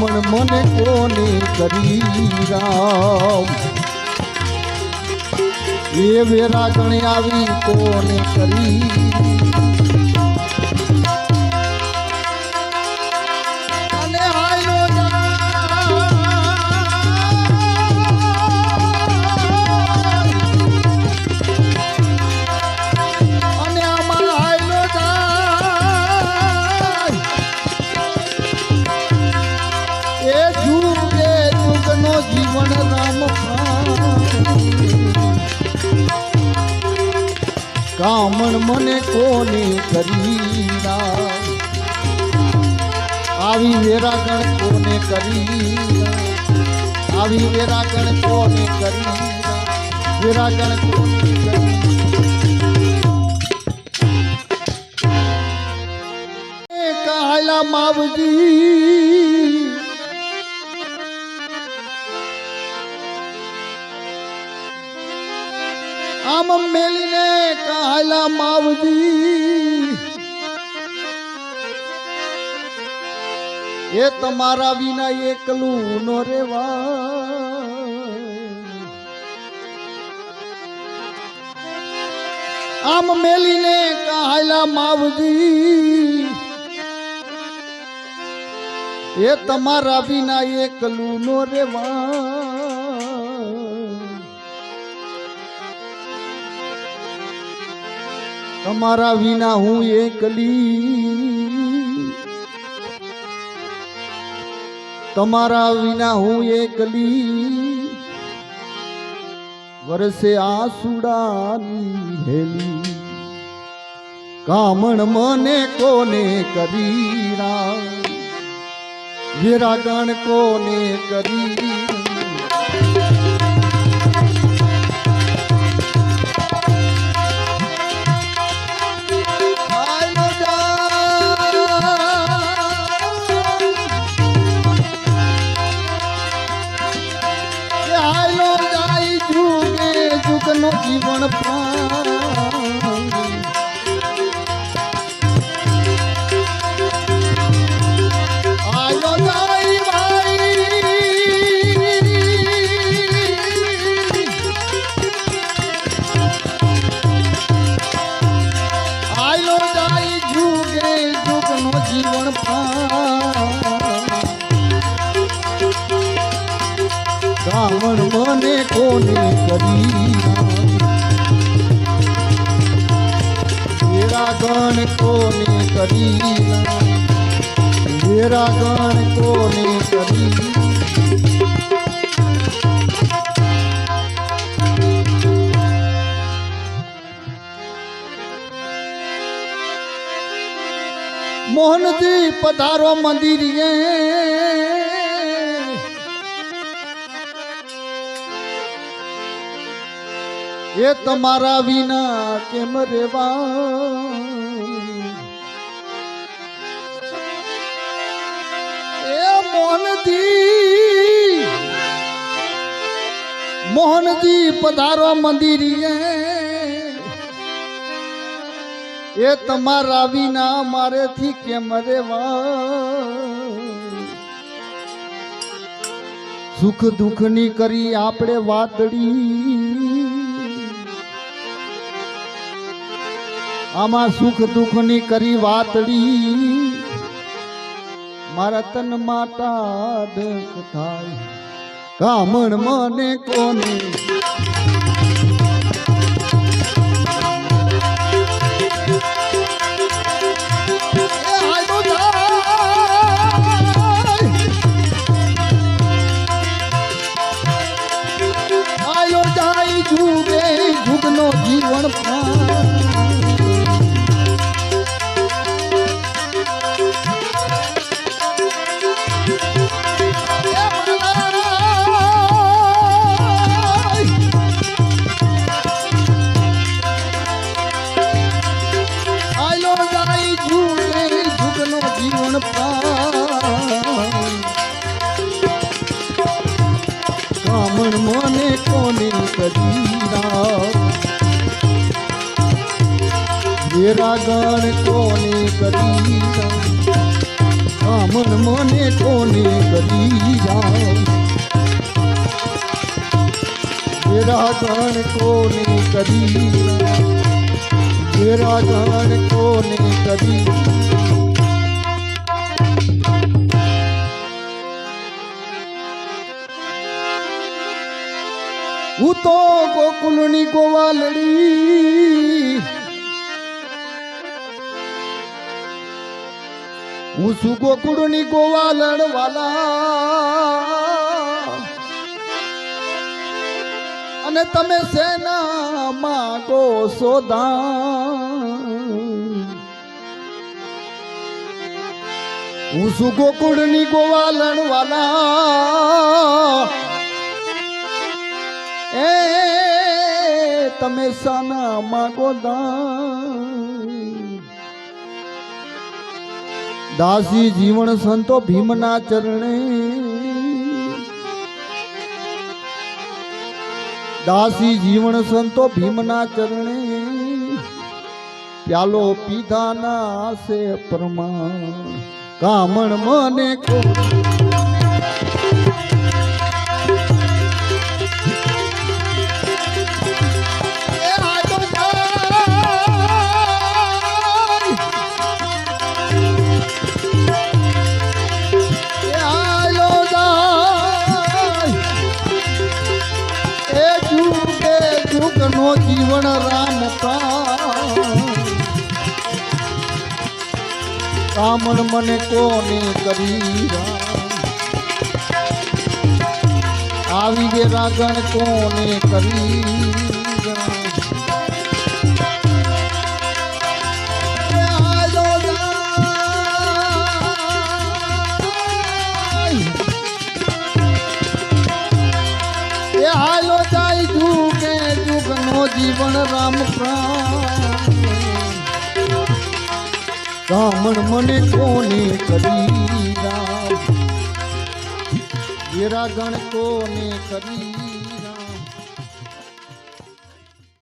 કામણ મને કોને કરી રામ એ વેરા ગણી આવી કોને કરી કામણ મને કોને કરી આવી વેરાગણ કોને કરી આવી વેરાગણ કોને કરી વેરાગણ કોને કરી એ કાયલા માવજી. આમ મેલીને કાલા માવજી. એ તમારા વિના એકલું નો રેવા આમ મેલીને કાલા માવજી. એ તમારા વિના એકલું નો રેવા તમારા વિના હું એકલી. તમારા વિના હું એકલી. વરસે આસુડાની હેલી. કામણ મને કોને કરી વિરાગણ કોને કરી જાય જુગે જુગનો જીવન પ્રાણ રાવણ મને કોને કરી? ગણ કોને કરી? ગણ કોને કરી? મોહનજી પધારો મંદિરે એ તમારા વિના કેમ રેવા એ મોહનજી મોહનજી પધારો મંદિરે એ તમારા વિના મારેથી કેમ રેવા સુખ દુઃખની કરી આપણે વાદળી આમાં સુખ દુઃખની કરી વાતડી. મારા તન માતા દખ થાય. કામણ મને કોને પ્રાણ કામણ મને કોને કરી રામ? વેરા ગણ કોને કરી કામણ મને કોને કરી જાઉં વેરા ગણ કોને કરી વેરા ગણ કોને કરી હું તો ગોકુલની ગોવાલડી. હું છું ગોકુળની ગોવાલડ વાલા અને તમે સેના માગો સોદા. હું છું ગોકુળની ગોવાલણ વાલા એ, તમે સાના માગો દાસી જીવન સંતો ભીમના ચરણે. દાસી જીવન સંતો ભીમના ચરણે. પ્યાલો પીધાના છે પ્રમાણ કામણ મને કો કામણ મને કોને કરી આવી ગે રાગણ કોને કરી હાલો જાય જુગે જુગનો જીવન રામ પ્રાણ. કામણ મને કોને કરી રામ? ગણ કોને કરી